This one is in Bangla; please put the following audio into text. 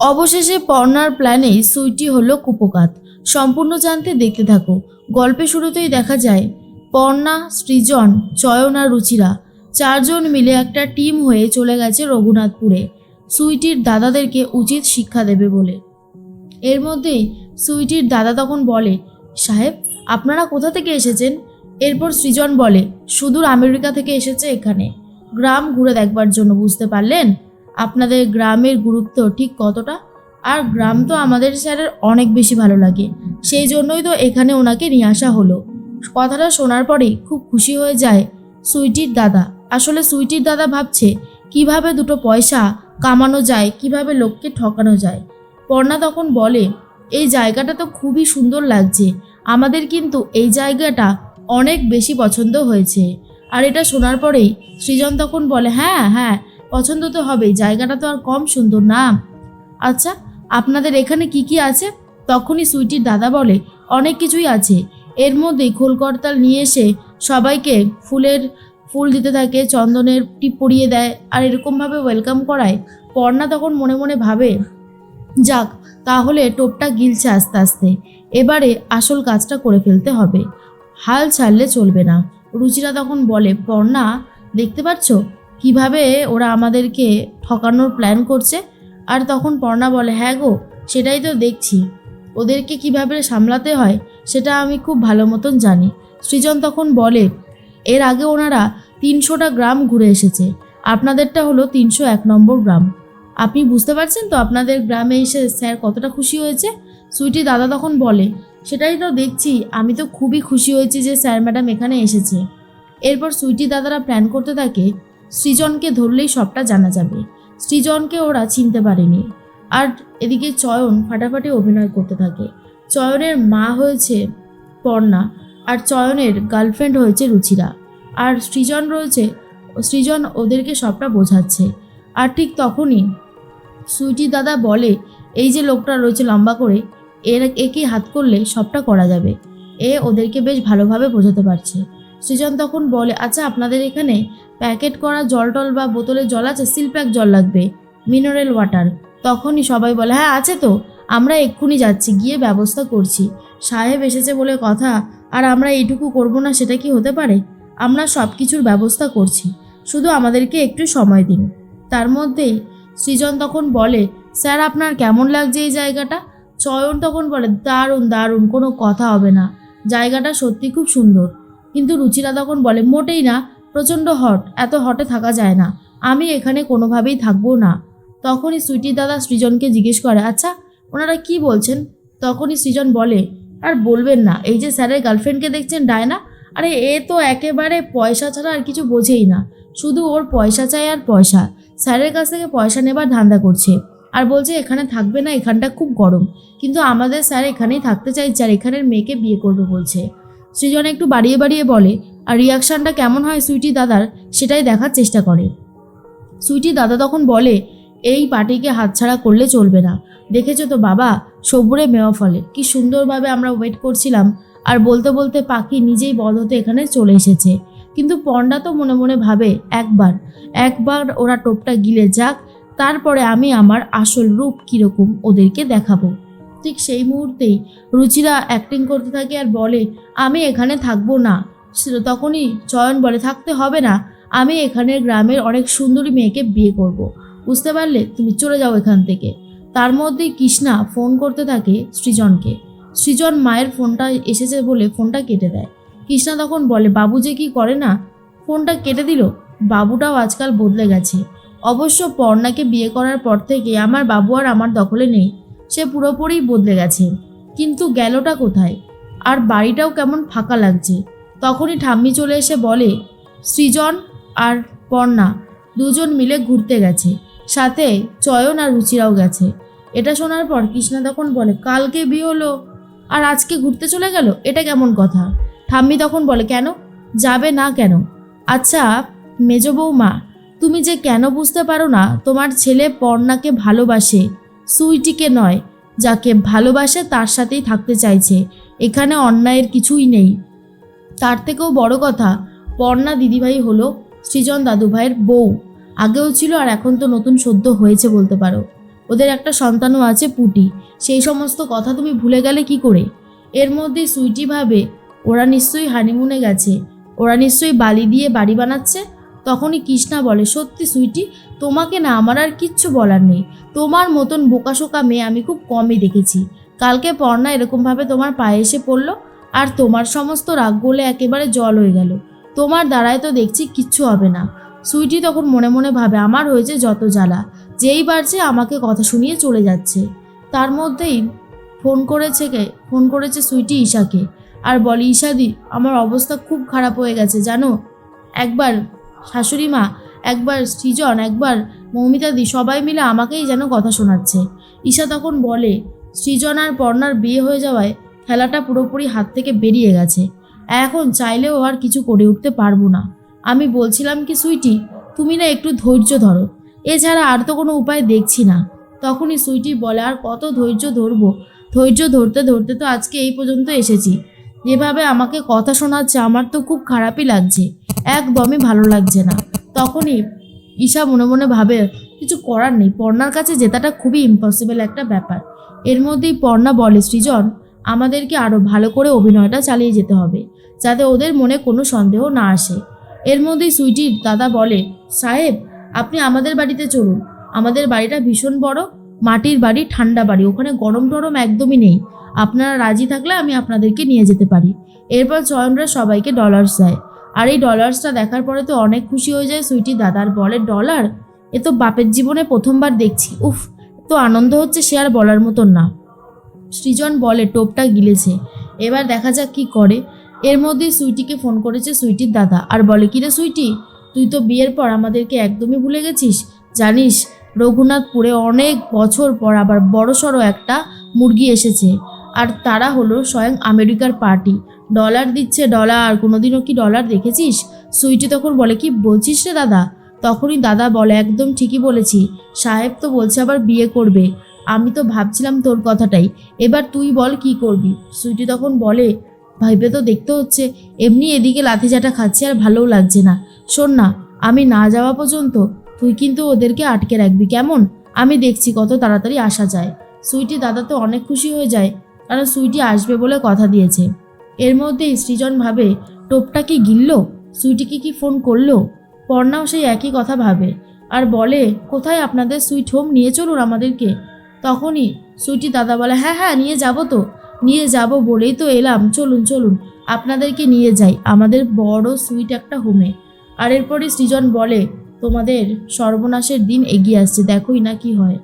অবশেষে পর্নার প্ল্যানে সুইটি হলো কুপকাত। সম্পূর্ণ জানতে দেখতে থাকো। গল্পে শুরুতেই দেখা যায়, পর্ণা, সৃজন, চয়ন আর রুচিরা চারজন মিলে একটা টিম হয়ে চলে গেছে রঘুনাথপুরে। সুইটির দাদাদেরকে উচিত শিক্ষা দেবে বলে। এর মধ্যেই সুইটির দাদা তখন বলে, সাহেব, আপনারা কোথা থেকে এসেছেন? এরপর সৃজন বলে, সুদূর আমেরিকা থেকে এসেছে এখানে। গ্রাম ঘুরে দেখবার জন্য, বুঝতে পারলেন? আপনাদের গ্রামের গুরুত্ব ঠিক কতটা? আর গ্রাম তো আমাদের স্যারের অনেক বেশি ভালো লাগে। সেই জন্যই তো এখানে ওনাকে নিয়ে আসা হলো। কথাটা শোনার পরেই খুব খুশি হয়ে যায় সুইটির দাদা। আসলে সুইটির দাদা ভাবছে, কীভাবে দুটো পয়সা কামানো যায়, কীভাবে লোককে ঠকানো যায়। পর্ণা তখন বলে, এই জায়গাটা তো খুবই সুন্দর লাগছে। আমাদের কিন্তু এই জায়গাটা অনেক বেশি পছন্দ হয়েছে। আর এটা শোনার পরেই সৃজন তখন বলে হ্যাঁ হ্যাঁ পছন্দ তো হবেই, জায়গাটা তো আর কম সুন্দর না। আচ্ছা আপনাদের এখানে কি কি আছে? তখনই সুইটির দাদা বলে, অনেক কিছুই আছে। এর মধ্যেই খোলকর্তাল নিয়ে এসে সবাইকে ফুলের, ফুল দিতে থাকে, চন্দনের টিপ পরিয়ে দেয়, আর এরকমভাবে ওয়েলকাম করায়। পর্ণা তখন মনে মনে ভাবে, যাক, তাহলে টোপটা গিলছে আস্তে আস্তে। এবারে আসল কাজটা করে ফেলতে হবে। হাল ছাড়লে চলবে না। রুচিরা তখন বলে, পর্ণা, দেখতে পাচ্ছ কীভাবে ওরা আমাদেরকে ঠকানোর প্ল্যান করছে? আর তখন পর্ণা বলে হ্যাঁ গো, সেটাই তো দেখছি। ওদেরকে কীভাবে সামলাতে হয়, সেটা আমি খুব ভালো মতন জানি। সৃজন তখন বলে, এর আগে ওনারা তিনশোটা গ্রাম ঘুরে এসেছে। আপনাদেরটা হলো তিনশো এক নম্বর গ্রাম। আপনি বুঝতে পারছেন তো আপনাদের গ্রামে এসে স্যার কতটা খুশি হয়েছে? সুইটি দাদা তখন বলে, সেটাই তো দেখছি। আমি তো খুবই খুশি হয়েছি যে স্যার ম্যাডাম এখানে এসেছে। এরপর সুইটি দাদারা প্ল্যান করতে থাকে সৃজনকে ধরলেই সবটা জানা যাবে। সৃজনকে ওরা চিনতে পারেনি। আর এদিকে চয়ন ফাটাফাটি অভিনয় করতে থাকে। চয়নের মা হয়েছে পর্ণা আর চয়নের গার্লফ্রেন্ড হয়েছে রুচিরা। আর সৃজন রয়েছে, সৃজন ওদেরকে সবটা বোঝাচ্ছে। আর ঠিক তখনই সুইটি দাদা বলে, এই যে লোকটা রয়েছে লম্বা করে, এর, একে হাত করলে সবটা করা যাবে। এ ওদেরকে বেশ ভালোভাবে বোঝাতে পারছে। সৃজন তখন বলে আচ্ছা আপনাদের এখানে প্যাকেট করা জল টল বা বোতলে জল আছে? সিল প্যাক জল লাগবে, মিনারেল ওয়াটার। তখনই সবাই বলে হ্যাঁ আছে তো, আমরা এক্ষুনি যাচ্ছি, গিয়ে ব্যবস্থা করছি। সাহেব এসেছে বলে, কথা, আর আমরা এইটুকু করব না, সেটা কি হতে পারে? আমরা সব কিছুর ব্যবস্থা করছি, শুধু আমাদেরকে একটু সময় দিন। তার মধ্যেই সৃজন তখন বলে, স্যার, আপনার কেমন লাগছে এই জায়গাটা? চয়ন তখন বলে, দারুণ দারুণ, কোনো কথা হবে না। জায়গাটা সত্যি খুব সুন্দর। কিন্তু রুচিরা তখন বলে, মোটেই না, প্রচণ্ড হট, এত হটে থাকা যায় না, আমি এখানে কোনোভাবেই থাকব না। তখনই সুইটির দাদা সৃজনকে জিজ্ঞেস করে আচ্ছা ওনারা কি বলছেন? তখনই সৃজন বলে, আর বলবেন না, এই যে স্যারের গার্লফ্রেন্ডকে দেখছেন ডায়না, আরে এ তো একেবারে পয়সা ছাড়া আর কিছু বোঝেই না, শুধু ওর পয়সা চাই আর পয়সা, স্যারের কাছ থেকে পয়সা নেবার ধান্দা করছে, আর বলছে এখানে থাকবে না, এখানটা খুব গরম, কিন্তু আমাদের স্যার এখানেই থাকতে চাইছে আর এখানের মেয়েকে বিয়ে করবে বলছে। সৃজন একটু বাড়িয়ে বাড়িয়ে বলে, আর রিয়াকশানটা কেমন হয় সুইটি দাদার, সেটাই দেখার চেষ্টা করে। সুইটি দাদা তখন বলে, এই পার্টিকে হাতছাড়া করলে চলবে না। দেখেছ তো বাবা, সবুরে মেওয়া ফলে। কি সুন্দরভাবে আমরা ওয়েট করছিলাম, আর বলতে বলতে পাখি নিজেই বধ হতে এখানে চলে এসেছে। কিন্তু পণ্ডা তো মনে মনে ভাবে, একবার একবার ওরা টোপটা গিলে যাক, তারপরে আমি আমার আসল রূপ কীরকম ওদেরকে দেখাবো। ঠিক সেই মুহূর্তেই রুচিরা অ্যাক্টিং করতে থাকে আর বলে, আমি এখানে থাকব না। তখনই চয়ন বলে, থাকতে হবে না, আমি এখানের গ্রামের অনেক সুন্দরী মেয়েকে বিয়ে করব। বুঝতে পারলে তুমি চলে যাও এখান থেকে। তার মধ্যেই কৃষ্ণা ফোন করতে থাকে সৃজনকে। সৃজন মায়ের ফোনটা এসেছে বলে ফোনটা কেটে দেয়। কৃষ্ণা তখন বলে, বাবু যে কি করে না? ফোনটা কেটে দিল। বাবুটাও আজকাল বদলে গেছে। অবশ্য পর্ণাকে বিয়ে করার পর থেকে আমার বাবু আর আমার দখলে নেই। সে পুরোপুরি বদলে গেছে। কিন্তু গেলটা কোথায়? আর বাড়িটাও কেমন ফাঁকা লাগছে? তখনই ঠাম্মি চলে এসে বলে, সৃজন আর পর্ণা দুজন মিলে ঘুরতে গেছে। সাথে চয়ন আর রুচিরাও গেছে। এটা শোনার পর কৃষ্ণা তখন বলে, কালকে বিয়ে হলো? আর আজকে ঘুরতে চলে গেল? এটা কেমন কথা? ঠাম্মি তখন বলে, কেন? যাবে না কেন? আচ্ছা মেজ বৌমা, তুমি যে কেন বুঝতে পারো না, তোমার ছেলে পর্ণাকে ভালোবাসে সুইটিকে নয়, যাকে ভালোবাসে তার সাথেই থাকতে চাইছে। এখানে অন্যায়ের কিছুই নেই। তার থেকেও বড় কথা, পর্ণা দিদিভাই হলো সৃজন দাদুভাইয়ের বউ। আগেও ছিল আর এখন তো নতুন সদ্য হয়েছে বলতে পারো। ওদের একটা সন্তানও আছে পুটি। সেই সমস্ত কথা তুমি ভুলে গেলে কি করে? এর মধ্যে সুইটি ভাবে, ওরা নিশ্চয়ই হানিমুনে গেছে। ওরা নিশ্চয়ই বালি দিয়ে বাড়ি বানাচ্ছে তখনই কৃষ্ণা বলে, সত্যি সুইটি, তোমাকে না আমার আর কিচ্ছু বলার নেই। তোমার মতন বোকাশোকা মেয়ে আমি খুব কমই দেখেছি। কালকে পর্ণা এরকমভাবে তোমার পায়ে এসে পড়ল আর তোমার সমস্ত রাগ গলে একেবারে জল হয়ে গেল। তোমার দ্বারায় তো দেখছি কিচ্ছু হবে না সুইটি তখন মনে মনে ভাবে, আমার হয়েছে যত জ্বালা। যেই বাড়ছে আমাকে কথা শুনিয়ে চলে যাচ্ছে। তার মধ্যেই ফোন করেছে কে? ফোন করেছে সুইটি ঈশাকে। আর বলি, ঈশাদি, আমার অবস্থা খুব খারাপ হয়ে গেছে, জানো? একবার শাশুড়ি মা, একবার সৃজন, একবার মৌমিতাদি, সবাই মিলে আমাকেই যেন কথা শোনাচ্ছে। ঈশা তখন বলে, সৃজন আর পর্ণার বিয়ে হয়ে যাওয়ায় খেলাটা পুরোপুরি হাত থেকে বেরিয়ে গেছে। এখন চাইলেও আর কিছু করে উঠতে পারব না। আমি বলছিলাম কি, সুইটি, তুমি না একটু ধৈর্য ধরো। এছাড়া আর তো কোনো উপায় দেখছি না। তখনই সুইটি বলে, আর কত ধৈর্য ধরবো? ধৈর্য ধরতে ধরতে তো আজকে এই পর্যন্ত এসেছি। যেভাবে আমাকে কথা শোনাচ্ছে, আমার তো খুব খারাপই লাগছে। একদমই ভালো লাগছে না। তখনই ঈশা মনে মনে ভাবে, কিছু করার নেই। পর্ণার কাছে জেতাটা খুবই ইম্পসিবল একটা ব্যাপার। এর মধ্যেই পর্ণা বলে, সৃজন, আমাদেরকে আরও ভালো করে অভিনয়টা চালিয়ে যেতে হবে, যাতে ওদের মনে কোনো সন্দেহ না আসে। এর মধ্যেই সুইটির দাদা বলে, সাহেব, আপনি আমাদের বাড়িতে চলুন। আমাদের বাড়িটা ভীষণ বড় মাটির বাড়ি, ঠান্ডা বাড়ি। ওখানে গরম টরম একদমই নেই। আপনারা রাজি থাকলে আমি আপনাদেরকে নিয়ে যেতে পারি। এরপর চয়নরা সবাইকে ডলার্স দেয়। আর এই ডলার্সটা দেখার পরে তো অনেক খুশি হয়ে যায় সুইটি দাদার বলে ডলার এ তো বাপের জীবনে প্রথমবার দেখছি। উফ তো আনন্দ হচ্ছে সে আর বলার মতন না। সৃজন বলে, টোপটা গিলেছে। এবার দেখা যাক কি করে। এর মধ্যেই সুইটিকে ফোন করেছে সুইটির দাদা। আর বলে কিরে সুইটি? তুই তো বিয়ের পর আমাদেরকে একদমই ভুলে গেছিস? জানিস রঘুনাথপুরে অনেক বছর পর আবার বড়সড় একটা মুরগি এসেছে। আর তারা হলো স্বয়ং আমেরিকার পার্টি। ডলার দিচ্ছে ডলার, কোনোদিনও কি ডলার দেখেছিস? সুইটি তখন বলে, কি বলছিস রে দাদা? তখনই দাদা বলে, একদম ঠিকই বলেছি। সাহেব তো বলছে আবার বিয়ে করবে। আমি তো ভাবছিলাম তোর কথাটাই। এবার তুই বল কি করবি? সুইটি তখন বলে, ভাইবে তো দেখতে হচ্ছে। এমনি এদিকে লাথিচাটা খাচ্ছে আর ভালোও লাগছে না। শোন না, আমি না যাওয়া পর্যন্ত তুই কিন্তু ওদেরকে আটকে রাখবি, কেমন? আমি দেখছি কত তাড়াতাড়ি আসা যায়। সুইটি দাদা তো অনেক খুশি হয়ে যায়, কারণ সুইটি আসবে বলে কথা দিয়েছে। এর মধ্যেই সৃজন ভাবে, টোপটা কি গিলল? সুইটিকে কি ফোন করল? পর্ণাও সেই একই কথা ভাবে, আর বলে, কোথায় আপনাদের সুইট হোম? নিয়ে চলুন আমাদেরকে। তখনই সুইটি দাদা বলে হ্যাঁ হ্যাঁ নিয়ে যাব তো। নিয়ে যাব বলেই তো এলাম, চলুন চলুন, আপনাদেরকে নিয়ে যাই, আমাদের বড় সুইট একটা হোমে। আর এরপরে সৃজন বলে তোমাদের সর্বনাশের দিন এগিয়ে আসছে দেখোই না কি হয়।